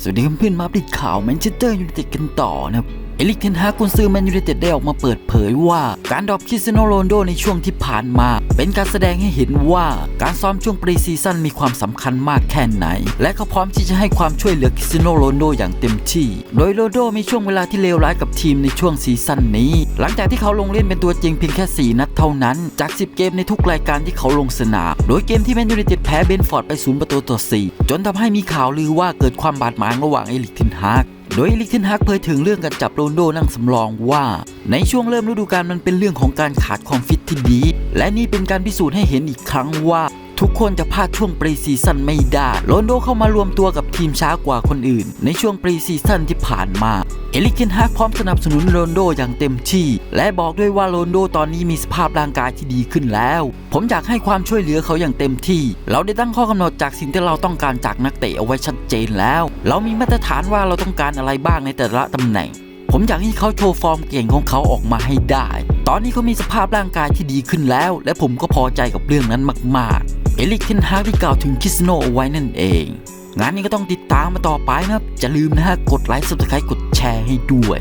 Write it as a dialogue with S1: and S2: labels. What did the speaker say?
S1: สวัสดีเพื่อนมาอัปเดตข่าวแมนเชสเตอร์ยูไนเต็ดกันต่อนะครับเอลิกเทนฮากุนซือแมนยูไนเต็ดได้ออกมาเปิดเผยว่าการดรอปคริสเตียโนโรนลโดในช่วงที่ผ่านมา เป็นการแสดงให้เห็นว่าการซ้อมช่วงปรีซีซั่นมีความสำคัญมากแค่ไหน และเขาพร้อมที่จะให้ความช่วยเหลือคริสเตียโนโรนลโดอย่างเต็มที่ โดยโรนลโดมีช่วงเวลาที่เลวร้ายกับทีมในช่วงซีซั่นนี้ หลังจากที่เขาลงเล่นเป็นตัวจริงเพียงแค่ 4 นัดเท่านั้น จาก 10 เกมในทุกรายการที่เขาลงสนาม โดยเกมที่แมนยูไนเต็ดแพ้เบนฟอร์ดไป 0 ประตูต่อ 4 จนทำให้มีข่าวลือว่าเกิดความบาดหมางระหว่างเอลิกเทนฮาก โดยลิกเทนฮักเผยถึงเรื่องการจับโรนโดนั่งสำรองว่า ในช่วงเริ่มฤดูกาลมันเป็นเรื่องของการขาดความฟิตที่ดี และนี่เป็นการพิสูจน์ให้เห็นอีกครั้งว่า ทุกคนจะพลาดช่วงปรีซีซั่นไม่ได้โรนโดเข้ามารวมตัวกับทีมช้ากว่าคนอื่น ในช่วงปรีซีซั่นที่ผ่านมาเอลิกเทนฮากพร้อมสนับสนุนโรนโดอย่างเต็มที่ และบอกด้วยว่าโรนโดตอนนี้มีสภาพร่างกายที่ดีขึ้นแล้ว ผมอยากให้ความช่วยเหลือเขาอย่างเต็มที่ เราได้ตั้งข้อกำหนดจากสิ่งที่เราต้องการจากนักเตะเอาไว้ชัดเจนแล้ว เรามีมาตรฐานว่าเราต้องการอะไรบ้างในแต่ละตำแหน่ง ผมอยากให้เขาโชว์ฟอร์มเก่งของเขาออกมาให้ได้ ตอนนี้เขามีสภาพร่างกายที่ดีขึ้นแล้ว และผมก็พอใจกับเรื่องนั้นมาก ๆ เอลิกเทนฮากที่กล่าวถึงคิสโนเอาไว้นั่นเอง งานนี้ก็ต้องติดตามมาต่อไปนะครับจะลืมนะฮะกดไลค์ subscribe กดแชร์ให้ด้วย